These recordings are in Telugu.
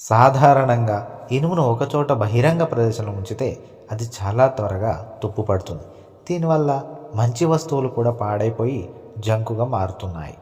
సాధారణంగా ఇనుమును ఒకచోట బహిరంగ ప్రదేశంలో ఉంచితే అది చాలా త్వరగా తుప్పు పడుతుంది. దీనివల్ల మంచి వస్తువులు కూడా పాడైపోయి జంకుగా మారుతున్నాయి.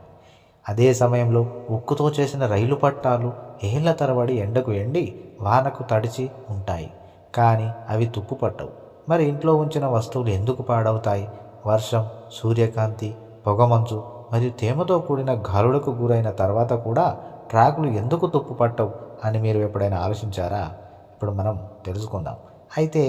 అదే సమయంలో ఉక్కుతో చేసిన రైలు పట్టాలు ఏళ్ళ తరబడి ఎండకు ఎండి వానకు తడిచి ఉంటాయి. కానీ అవి తుప్పు పట్టవు. మరి ఇంట్లో ఉంచిన వస్తువులు ఎందుకు పాడవుతాయి? వర్షం సూర్యకాంతి పొగమంచు మరియు తేమతో కూడిన గాలులకు గురైన తర్వాత కూడా ట్రాకులు ఎందుకు తుప్పు పట్టవు అని మీరు ఎప్పుడైనా ఆలోచించారా? ఇప్పుడు మనం తెలుసుకుందాం. అయితే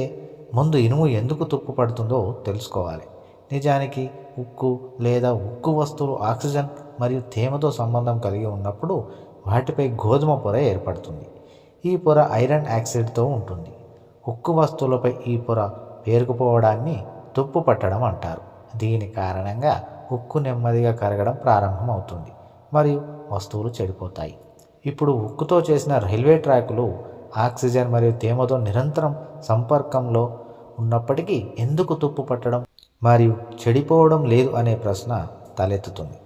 ముందు ఇనుము ఎందుకు తుప్పు పడుతుందో తెలుసుకోవాలి. నిజానికి ఉక్కు లేదా ఉక్కు వస్తువులు ఆక్సిజన్ మరియు తేమతో సంబంధం కలిగి ఉన్నప్పుడు వాటిపై గోధుమ పొర ఏర్పడుతుంది. ఈ పొర ఐరన్ యాక్సైడ్తో ఉంటుంది. ఉక్కు వస్తువులపై ఈ పొర పేరుకుపోవడాన్ని తుప్పు పట్టడం అంటారు. దీని కారణంగా ఉక్కు నెమ్మదిగా కరగడం ప్రారంభమవుతుంది. మరియు వస్తువులు చెడిపోతాయి. ఇప్పుడు ఉక్కుతో చేసిన రైల్వే ట్రాకులు ఆక్సిజన్ మరియు తేమతో నిరంతరం సంపర్కంలో ఉన్నప్పటికీ ఎందుకు తుప్పు పట్టడం? మరియు చెడిపోవడం లేదు అనే ప్రశ్న తలెత్తుతుంది.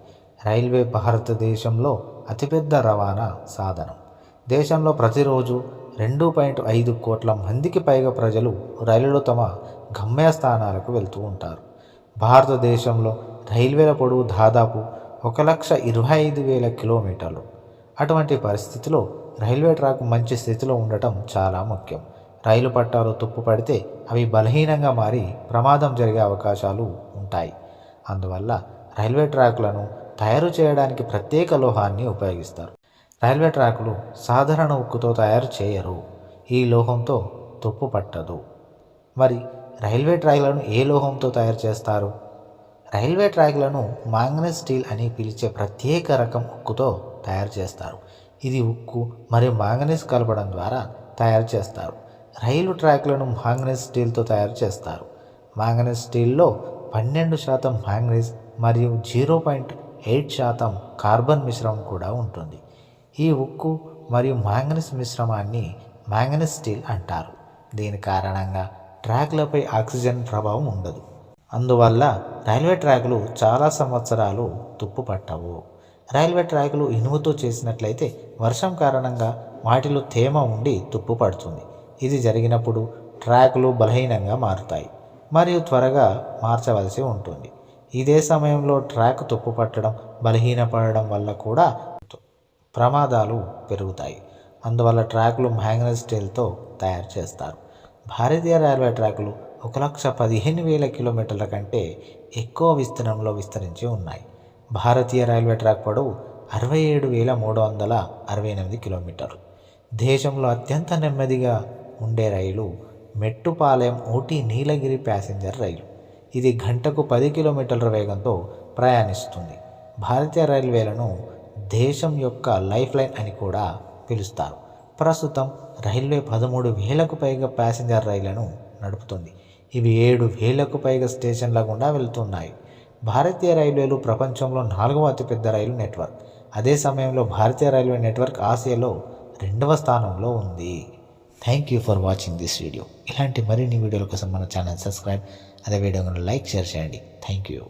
రైల్వే భారతదేశంలో అతిపెద్ద రవాణా సాధనం. దేశంలో ప్రతిరోజు రెండు పాయింట్ ఐదు కోట్ల మందికి పైగా ప్రజలు రైలులో తమ గమ్యస్థానాలకు వెళ్తూ ఉంటారు. భారతదేశంలో రైల్వేల పొడవు దాదాపు ఒక లక్ష ఇరవై ఐదు వేల కిలోమీటర్లు. అటువంటి పరిస్థితిలో రైల్వే ట్రాక్ మంచి స్థితిలో ఉండటం చాలా ముఖ్యం. రైలు పట్టాలు తుప్పు పడితే అవి బలహీనంగా మారి ప్రమాదం జరిగే అవకాశాలు ఉంటాయి. అందువల్ల రైల్వే ట్రాకులను తయారు చేయడానికి ప్రత్యేక లోహాన్ని ఉపయోగిస్తారు. రైల్వే ట్రాకులు సాధారణ ఉక్కుతో తయారు చేయరు. ఈ లోహంతో తుప్పు పట్టదు. మరి రైల్వే ట్రాక్లను ఏ లోహంతో తయారు చేస్తారు? రైల్వే ట్రాక్లను మాంగనీస్ స్టీల్ అని పిలిచే ప్రత్యేక రకం ఉక్కుతో తయారు చేస్తారు. ఇది ఉక్కు మరియు మాంగనీస్ కలపడం ద్వారా తయారు చేస్తారు. రైలు ట్రాక్లను మాంగనీస్ స్టీల్తో తయారు చేస్తారు. మాంగనీస్ స్టీల్లో పన్నెండు శాతం మాంగనీస్ మరియు జీరో పాయింట్ ఎయిట్ శాతం కార్బన్ మిశ్రమం కూడా ఉంటుంది. ఈ ఉక్కు మరియు మాంగనీస్ మిశ్రమాన్ని మాంగనీస్ స్టీల్ అంటారు. దీని కారణంగా ట్రాక్లపై ఆక్సిజన్ ప్రభావం ఉండదు. అందువల్ల రైల్వే ట్రాకులు చాలా సంవత్సరాలు తుప్పు పట్టవు రైల్వే ట్రాకులు ఇనుముతో చేసినట్లయితే వర్షం కారణంగా వాటిలో తేమ ఉండి తుప్పు పడుతుంది ఇది జరిగినప్పుడు ట్రాకులు బలహీనంగా మారుతాయి మరియు త్వరగా మార్చవలసి ఉంటుంది. ఇదే సమయంలో ట్రాక్ తుప్పు పట్టడం బలహీనపడడం వల్ల కూడా ప్రమాదాలు పెరుగుతాయి. అందువల్ల ట్రాకులు మ్యాంగ్నస్ స్టీల్తో తయారు చేస్తారు. భారతీయ రైల్వే ట్రాకులు ఒక లక్ష పదిహేను వేల కిలోమీటర్ల కంటే ఎక్కువ విస్తీర్ణంలో విస్తరించి ఉన్నాయి. భారతీయ రైల్వే ట్రాక్ పొడవు అరవై ఏడు వేల మూడు వందల అరవై ఎనిమిది కిలోమీటర్లు. దేశంలో అత్యంత నెమ్మదిగా ఉండే రైలు మెట్టుపాలెం ఊటీ నీలగిరి ప్యాసింజర్ రైలు. ఇది గంటకు పది కిలోమీటర్ల వేగంతో ప్రయాణిస్తుంది. భారతీయ రైల్వేలను దేశం యొక్క లైఫ్ లైన్ అని కూడా పిలుస్తారు. ప్రస్తుతం రైల్వే పదమూడు వేలకు పైగా ప్యాసింజర్ రైళ్ళను నడుపుతుంది. ఇవి ఏడు వేలకు పైగా స్టేషన్ల గుండా వెళ్తున్నాయి. భారతీయ రైల్వేలు ప్రపంచంలో నాలుగవ అతిపెద్ద రైలు నెట్వర్క్. అదే సమయంలో భారతీయ రైల్వే నెట్వర్క్ ఆసియాలో రెండవ స్థానంలో ఉంది. Thank you for watching this video ఇలాంటి మరిన్ని వీడియోల కోసం మన ఛానల్ సబ్స్క్రైబ్ అదే వీడియోను లైక్ షేర్ చేయండి. Thank you